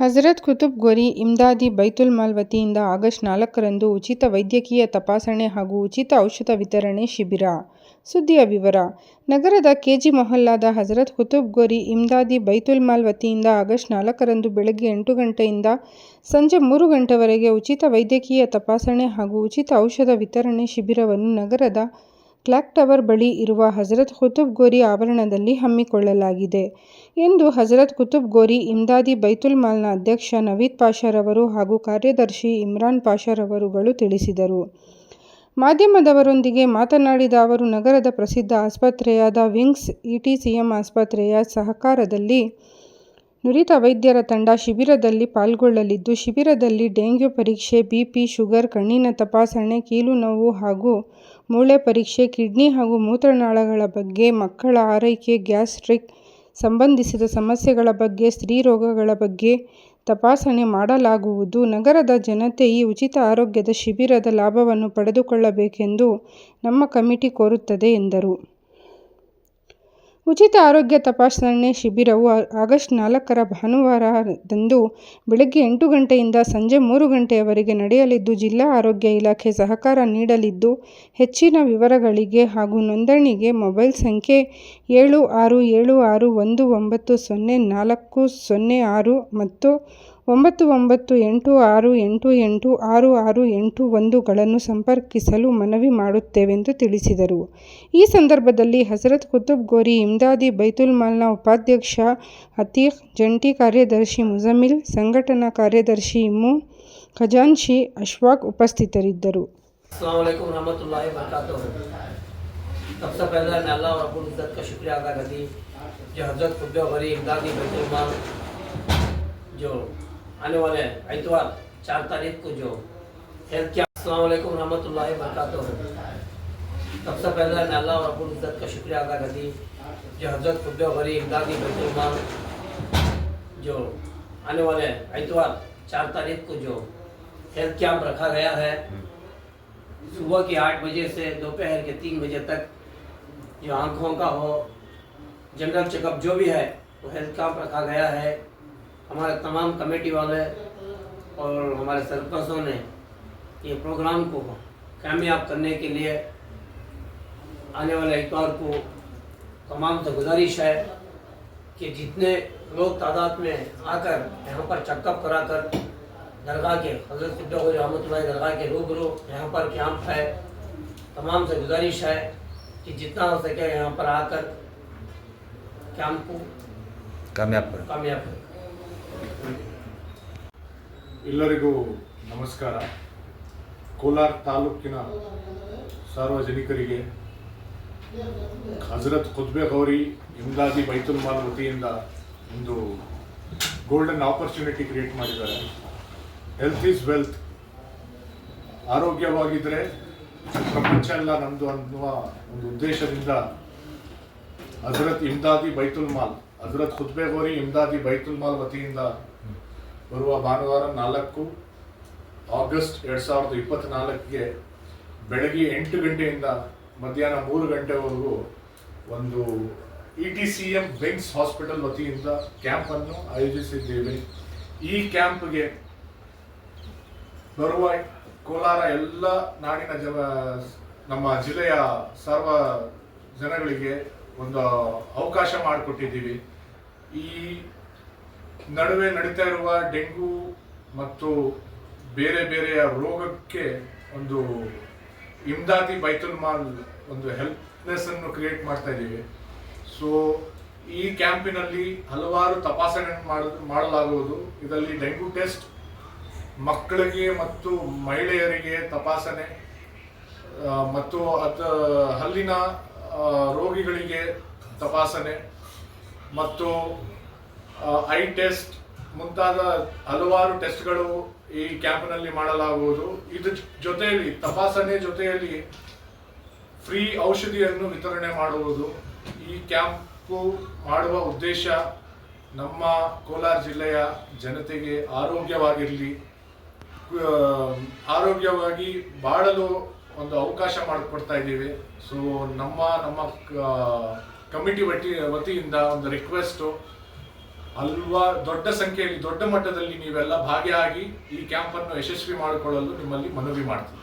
ಹಜರತ್ ಕುತುಬ್ ಗೋರಿ ಇಮ್ದಾದಿ ಬೈತುಲ್ ಮಾಲ್ ವತಿಯಿಂದ ಆಗಸ್ಟ್ ನಾಲ್ಕರಂದು ಉಚಿತ ವೈದ್ಯಕೀಯ ತಪಾಸಣೆ ಹಾಗೂ ಉಚಿತ ಔಷಧ ವಿತರಣೆ ಶಿಬಿರ. ಸುದ್ದಿಯ ವಿವರ, ನಗರದ ಕೆಜಿ ಮೊಹಲ್ಲಾದ ಹಜರತ್ ಕುತುಬ್ ಗೋರಿ ಇಮ್ದಾದಿ ಬೈತುಲ್ ಮಾಲ್ ವತಿಯಿಂದ ಆಗಸ್ಟ್ ನಾಲ್ಕರಂದು ಬೆಳಗ್ಗೆ ಎಂಟು ಗಂಟೆಯಿಂದ ಸಂಜೆ ಮೂರು ಗಂಟೆವರೆಗೆ ಉಚಿತ ವೈದ್ಯಕೀಯ ತಪಾಸಣೆ ಹಾಗೂ ಉಚಿತ ಔಷಧ ವಿತರಣೆ ಶಿಬಿರವನ್ನು ನಗರದ ಕ್ಲಾಕ್ ಟವರ್ ಬಳಿ ಇರುವ ಹಜರತ್ ಕುತುಬ್ ಗೋರಿ ಆವರಣದಲ್ಲಿ ಹಮ್ಮಿಕೊಳ್ಳಲಾಗಿದೆ ಎಂದು ಹಜರತ್ ಕುತುಬ್ ಗೋರಿ ಇಮ್ದಾದಿ ಬೈತುಲ್ ಮಾಲ್ನ ಅಧ್ಯಕ್ಷ ನವೀದ್ ಪಾಷರವರು ಹಾಗೂ ಕಾರ್ಯದರ್ಶಿ ಇಮ್ರಾನ್ ಪಾಷರವರುಗಳು ತಿಳಿಸಿದರು. ಮಾಧ್ಯಮದವರೊಂದಿಗೆ ಮಾತನಾಡಿದ ಅವರು, ನಗರದ ಪ್ರಸಿದ್ಧ ಆಸ್ಪತ್ರೆಯಾದ ವಿಂಗ್ಸ್ ಇಟಿಸಿಎಂ ಆಸ್ಪತ್ರೆಯ ಸಹಕಾರದಲ್ಲಿ ನುರಿತ ವೈದ್ಯರ ತಂಡ ಶಿಬಿರದಲ್ಲಿ ಪಾಲ್ಗೊಳ್ಳಲಿದ್ದು, ಶಿಬಿರದಲ್ಲಿ ಡೆಂಗ್ಯೂ ಪರೀಕ್ಷೆ, ಬಿಪಿ, ಶುಗರ್, ಕಣ್ಣಿನ ತಪಾಸಣೆ, ಕೀಲು ನೋವು ಹಾಗೂ ಮೂಳೆ ಪರೀಕ್ಷೆ, ಕಿಡ್ನಿ ಹಾಗೂ ಮೂತ್ರನಾಳಗಳ ಬಗ್ಗೆ, ಮಕ್ಕಳ ಆರೈಕೆ, ಗ್ಯಾಸ್ಟ್ರಿಕ್ ಸಂಬಂಧಿಸಿದ ಸಮಸ್ಯೆಗಳ ಬಗ್ಗೆ, ಸ್ತ್ರೀ ರೋಗಗಳ ಬಗ್ಗೆ ತಪಾಸಣೆ ಮಾಡಲಾಗುವುದು. ನಗರದ ಜನತೆ ಈ ಉಚಿತ ಆರೋಗ್ಯದ ಶಿಬಿರದ ಲಾಭವನ್ನು ಪಡೆದುಕೊಳ್ಳಬೇಕೆಂದು ನಮ್ಮ ಕಮಿಟಿ ಕೋರುತ್ತದೆ ಎಂದರು. ಉಚಿತ ಆರೋಗ್ಯ ತಪಾಸಣೆ ಶಿಬಿರವು ಆಗಸ್ಟ್ ನಾಲ್ಕರ ಭಾನುವಾರದಂದು ಬೆಳಗ್ಗೆ ಎಂಟು ಗಂಟೆಯಿಂದ ಸಂಜೆ ಮೂರು ಗಂಟೆಯವರೆಗೆ ನಡೆಯಲಿದ್ದು, ಜಿಲ್ಲಾ ಆರೋಗ್ಯ ಇಲಾಖೆ ಸಹಕಾರ ನೀಡಲಿದ್ದು, ಹೆಚ್ಚಿನ ವಿವರಗಳಿಗೆ ಹಾಗೂ ನೋಂದಣಿಗೆ ಮೊಬೈಲ್ ಸಂಖ್ಯೆ ಏಳು ಆರು ಏಳು ಆರು ಒಂದು ಒಂಬತ್ತು ಸೊನ್ನೆ ನಾಲ್ಕು ಸೊನ್ನೆ ಆರು ಮತ್ತು ಒಂಬತ್ತು ಒಂಬತ್ತು ಎಂಟು ಆರು ಎಂಟು ಎಂಟು ಆರು ಆರು ಎಂಟು ಒಂದು ಗಳನ್ನು ಸಂಪರ್ಕಿಸಲು ಮನವಿ ಮಾಡುತ್ತೇವೆಂದು ತಿಳಿಸಿದರು. ಈ ಸಂದರ್ಭದಲ್ಲಿ ಹಜರತ್ ಕುತುಬ್ ಗೋರಿ ಇಮ್ದಾದಿ ಬೈತುಲ್ ಮಾಲ್ನ ಉಪಾಧ್ಯಕ್ಷ ಅತೀಕ್, ಜಂಟಿ ಕಾರ್ಯದರ್ಶಿ ಮುಜಮ್ಮಿಲ್, ಸಂಘಟನಾ ಕಾರ್ಯದರ್ಶಿ ಇಮ್ಮು, ಖಜಾಂಚಿ ಅಶ್ಫಾಕ್ ಉಪಸ್ಥಿತರಿದ್ದರು. अस्सलाम वालेकुम रहमतुल्लाहि वबरकातुहू सबसे पहले मैं अल्लाह रब्बुल इज़्ज़त का शुक्रिया अदा करती जो हज़रत खुद गरी इमदादी बैतुल माल जो आने वाले इतवार चार तारीख को जो हेल्थ वबरकातुहू। सबसे पहले मैं अल्लाह इज़्ज़त का शुक्रिया अदा करती जो हज़रत खुद गरी इमदादी बैतुल माल जो आने वाले इतवार चार तारीख को जो हेल्थ कैंप रखा गया है। सुबह के आठ बजे से दोपहर के तीन बजे तक जो आँखों का हो, जनरल चेकअप जो भी है, वो हेल्थ कैंप रखा गया है। हमारे तमाम कमेटी वाले और हमारे सरपंचों ने ये प्रोग्राम को कामयाब करने के लिए आने वाले इतवार को तमाम से गुजारिश है कि जितने लोग तादाद में आकर यहाँ पर चेकअप करा कर दरगाह के हज़रत सिद्दो रहमत दरगाह के रूबरू यहाँ पर कैंप है तमाम से गुजारिश है कि जितना हो सके यहाँ पर आकर कैंप को कामयाब कामयाब ಎಲ್ಲರಿಗೂ ನಮಸ್ಕಾರ. ಕೋಲಾರ ತಾಲೂಕಿನ ಸಾರ್ವಜನಿಕರಿಗೆ ಹಜರತ್ ಖುದ್ಬೆ ಗೌರಿ ಇಮ್ದಾದಿ ಬೈತುಲ್ ಮಾಲ್ ವತಿಯಿಂದ ಒಂದು ಗೋಲ್ಡನ್ ಆಪರ್ಚುನಿಟಿ ಕ್ರಿಯೇಟ್ ಮಾಡಿದ್ದಾರೆ. ಹೆಲ್ತ್ ಈಸ್ ವೆಲ್ತ್ ಆರೋಗ್ಯವಾಗಿದ್ದರೆ ಪ್ರಪಂಚ ಎಲ್ಲ ನಮ್ಮದು ಅನ್ನುವ ಒಂದು ಉದ್ದೇಶದಿಂದ ಹಜರತ್ ಇಮ್ದಾದಿ ಬೈತುಲ್ ಮಾಲ್ ಹಜರತ್ ಖುದ್ಬೆ ಗೌರಿ ಇಮ್ದಾದಿ ಬೈತುಲ್ ಮಾಲ್ ವತಿಯಿಂದ ಬರುವ ಭಾನುವಾರ ನಾಲ್ಕು ಆಗಸ್ಟ್ ಎರಡು ಸಾವಿರದ ಇಪ್ಪತ್ತ್ನಾಲ್ಕಿಗೆ ಬೆಳಗ್ಗೆ ಎಂಟು ಗಂಟೆಯಿಂದ ಮಧ್ಯಾಹ್ನ ಮೂರು ಗಂಟೆವರೆಗೂ ಒಂದು E T C M wings hospital ವತಿಯಿಂದ ಕ್ಯಾಂಪನ್ನು ಆಯೋಜಿಸಿದ್ದೇವೆ. ಈ ಕ್ಯಾಂಪ್ಗೆ ಬರುವ ಕೋಲಾರ ಎಲ್ಲ ನಾಡಿನ ಜನ ನಮ್ಮ ಜಿಲ್ಲೆಯ ಸರ್ವ ಜನಗಳಿಗೆ ಒಂದು ಅವಕಾಶ ಮಾಡಿಕೊಟ್ಟಿದ್ದೀವಿ. ಈ ನಡುವೆ ನಡೀತಾ ಇರುವ ಡೆಂಗು ಮತ್ತು ಬೇರೆ ಬೇರೆಯ ರೋಗಕ್ಕೆ ಒಂದು ಇಮ್ದಾದಿ ಬೈತುಲ್ ಮಾಲ್ ಒಂದು ಹೆಲ್ಪ್ನೆಸ್ ಅನ್ನು ಕ್ರಿಯೇಟ್ ಮಾಡ್ತಾ ಇದ್ದೀವಿ. ಸೊ ಈ ಕ್ಯಾಂಪಿನಲ್ಲಿ ಹಲವಾರು ತಪಾಸಣೆ ಮಾಡ, ಮಾಡಲಾಗುವುದು. ಇದರಲ್ಲಿ ಡೆಂಗು ಟೆಸ್ಟ್ ಮಕ್ಕಳಿಗೆ ಮತ್ತು ಮಹಿಳೆಯರಿಗೆ ತಪಾಸಣೆ ಮತ್ತು ಅದು, ಹಲ್ಲಿನ ರೋಗಿಗಳಿಗೆ ತಪಾಸಣೆ ಮತ್ತು ಐ ಟೆಸ್ಟ್ ಮುಂತಾದ ಹಲವಾರು ಟೆಸ್ಟ್ಗಳು ಈ ಕ್ಯಾಂಪ್ನಲ್ಲಿ ಮಾಡಲಾಗುವುದು. ಇದು ಜೊತೆಯಲ್ಲಿ, ತಪಾಸಣೆ ಜೊತೆಯಲ್ಲಿ ಫ್ರೀ ಔಷಧಿಯನ್ನು ವಿತರಣೆ ಮಾಡುವುದು ಈ ಕ್ಯಾಂಪು ಮಾಡುವ ಉದ್ದೇಶ ನಮ್ಮ ಕೋಲಾರ ಜಿಲ್ಲೆಯ ಜನತೆಗೆ ಆರೋಗ್ಯವಾಗಿರಲಿ ಆರೋಗ್ಯವಾಗಿ ಬಾಳಲು ಒಂದು ಅವಕಾಶ ಮಾಡಿಕೊಡ್ತಾ ಇದ್ದೀವಿ. ಸೊ ನಮ್ಮ ನಮ್ಮ ಕಮಿಟಿ ವತಿ ವತಿಯಿಂದ ಒಂದು ರಿಕ್ವೆಸ್ಟು ಅಲ್ವಾ, ದೊಡ್ಡ ಸಂಖ್ಯೆಯಲ್ಲಿ, ದೊಡ್ಡ ಮಟ್ಟದಲ್ಲಿ ನೀವೆಲ್ಲ ಭಾಗಿಯಾಗಿ ಈ ಕ್ಯಾಂಪನ್ನು ಯಶಸ್ವಿ ಮಾಡಿಕೊಳ್ಳಲು ನಿಮ್ಮಲ್ಲಿ ಮನವಿ ಮಾಡ್ತೀನಿ